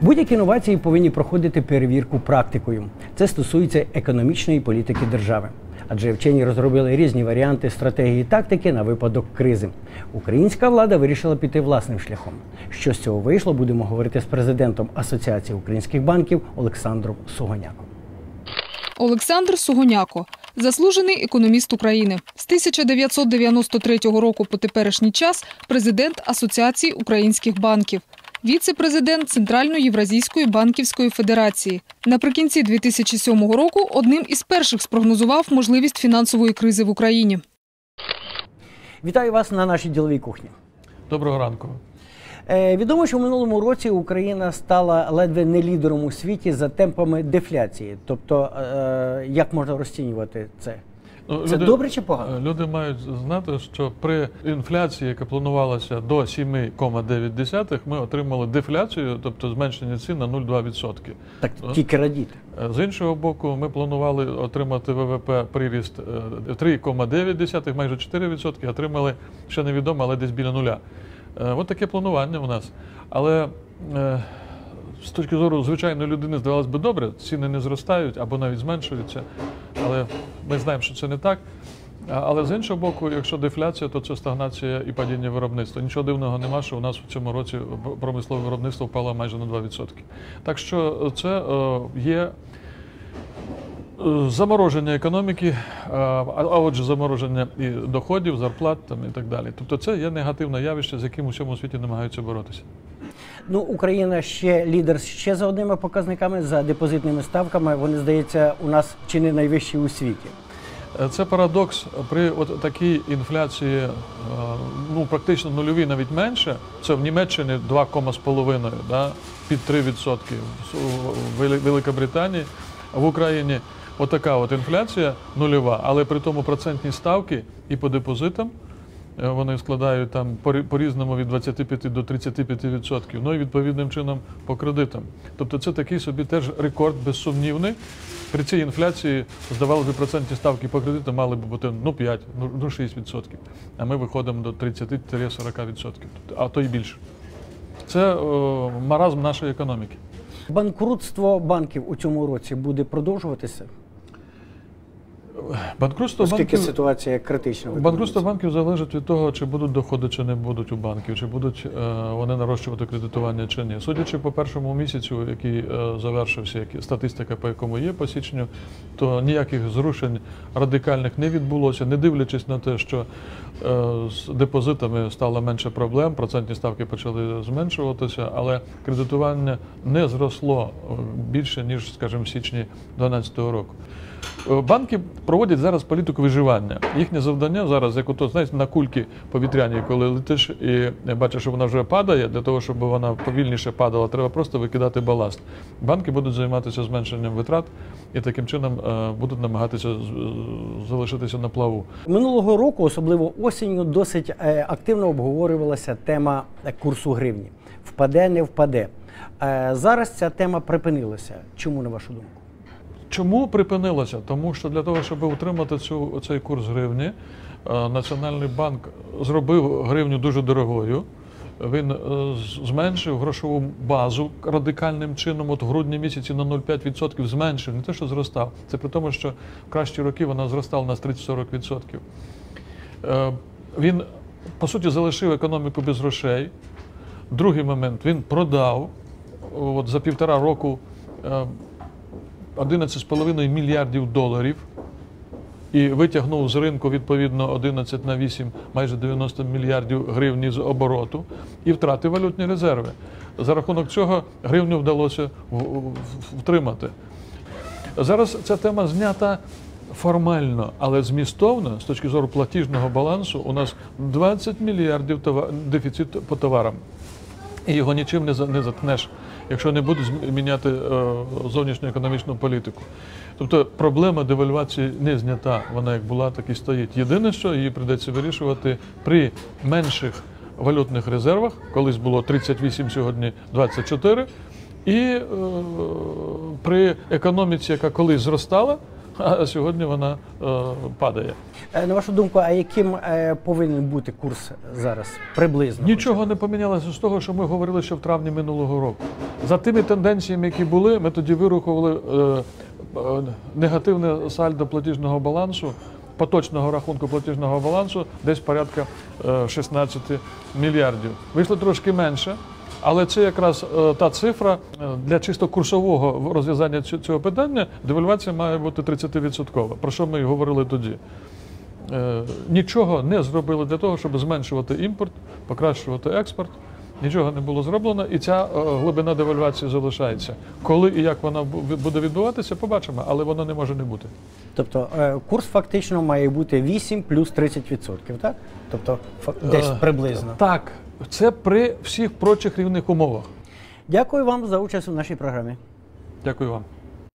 Будь-які інновації повинні проходити перевірку практикою. Це стосується економічної політики держави. Адже вчені розробили різні варіанти стратегії і тактики на випадок кризи. Українська влада вирішила піти власним шляхом. Що з цього вийшло, будемо говорити з президентом Асоціації українських банків Олександром Сугоняком. Олександр Сугоняко, заслужений економіст України. З 1993 року по теперішній час президент Асоціації українських банків, віце-президент Центрально-Євразійської банківської федерації. Наприкінці 2007 року одним із перших спрогнозував можливість фінансової кризи в Україні. Вітаю вас на нашій діловій кухні. Доброго ранку. Е, Відомо, що в минулому році Україна стала ледве не лідером у світі за темпами дефляції. Тобто, е, як можна розцінювати це? Ну, Це добре чи погано? Люди мають знати, що при інфляції, яка планувалася до 7,9, ми отримали дефляцію, тобто зменшення цін на 0,2%. Так Е, тільки радіти. Е, З іншого боку, ми планували отримати ВВП приріст е, 3,9, майже 4%, отримали ще невідомо, але десь біля нуля. Е, От таке планування у нас. Але е, з точки зору звичайної людини здавалось би добре, ціни не зростають або навіть зменшуються. Але ми знаємо, що це не так. Але з іншого боку, якщо дефляція, то це стагнація і падіння виробництва. Нічого дивного нема, що у нас в цьому році промислове виробництво впало майже на 2%. Так що це е, є е, замороження економіки, е, а отже, замороження і доходів, зарплат там, і так далі. Тобто це є негативне явище, з яким у всьому світі намагаються боротися. Ну, Україна ще лідер ще за одними показниками, за депозитними ставками. Вони, здається, у нас чи не найвищі у світі. Е, Це парадокс при от такій інфляції, е, ну практично нульовій, навіть менше. Це в Німеччині 2,5, да, під 3%. В Вели- Велика Британії, в Україні отака от інфляція нульова, але при тому процентні ставки і по депозитам. Е, Вони складають там по рі- по-різному від 25 до 35%, ну і відповідним чином по кредитам. Тобто це такий собі теж рекорд безсумнівний. При цій інфляції, здавалося, процентні ставки по кредитам мали б бути ну 5, ну ну, 6%. А ми виходимо до 30-40%, тобто, а то й більше. Це о, маразм нашої економіки. Банкрутство банків у цьому році буде продовжуватися, Банкрутство оскільки банків, ситуація критична. банкрутство банків залежить від того, чи будуть доходи, чи не будуть у банків, чи будуть е, вони нарощувати кредитування чи ні. Судячи по першому місяцю, який е, завершився, статистика, по якому є по січню, то ніяких зрушень радикальних не відбулося, не дивлячись на те, що е, з депозитами стало менше проблем, процентні ставки почали зменшуватися, але кредитування не зросло більше ніж, скажімо, в січні 2012 року. Банки проводять зараз політику виживання. Їхнє завдання зараз, як ото, знаєте, на кульки повітряні, коли летиш і бачиш, що вона вже падає, для того, щоб вона повільніше падала, треба просто викидати баласт. Банки будуть займатися зменшенням витрат і таким чином е, будуть намагатися залишитися на плаву. Минулого року, особливо осінню, досить е, активно обговорювалася тема курсу гривні. Впаде, не впаде. Е, Зараз ця тема припинилася. Чому на вашу думку? Чому припинилося? Тому що для того, щоб утримати цю, цей курс гривні, е, Національний банк зробив гривню дуже дорогою. Він е, зменшив грошову базу радикальним чином. От в грудні місяці на 0,5% зменшив, не те, що зростав. Це при тому, що в кращі роки вона зростала на 30-40%. Е, Він, по суті, залишив економіку без грошей. Другий момент він продав от за півтора року 11,5 мільярдів доларів і витягнув з ринку відповідно 11 на 8, майже 90 мільярдів гривень з обороту і втратив валютні резерви. За рахунок цього гривню вдалося втримати. Зараз ця тема знята формально, але змістовно, з точки зору платіжного балансу, у нас 20 мільярдів това- дефіцит по товарам. І його нічим не заткнеш, якщо не будуть зміняти міняти е, зовнішню економічну політику. Тобто проблема девальвації не знята, вона як була, так і стоїть. Єдине, що її прийдеться вирішувати при менших валютних резервах, колись було 38, сьогодні 24, і е, при економіці, яка колись зростала, а сьогодні вона е, падає. Е, На вашу думку, а яким е, повинен бути курс зараз приблизно? Нічого не помінялося з того, що ми говорили ще в травні минулого року. За тими тенденціями, які були, ми тоді вирахували е, негативне сальдо платіжного балансу, поточного рахунку платіжного балансу десь порядка е, 16 мільярдів. Вийшло трошки менше. Але це якраз е, та цифра е, для чисто курсового розв'язання цього питання. Девальвація має бути 30%, про що ми і говорили тоді. Е, Нічого не зробили для того, щоб зменшувати імпорт, покращувати експорт. Нічого не було зроблено, і ця глибина девальвації залишається. Коли і як вона буде відбуватися, побачимо, але воно не може не бути. Тобто курс фактично має бути 8 плюс 30%, так? Тобто десь приблизно. Так, це при всіх прочих рівних умовах. Дякую вам за участь у нашій програмі. Дякую вам.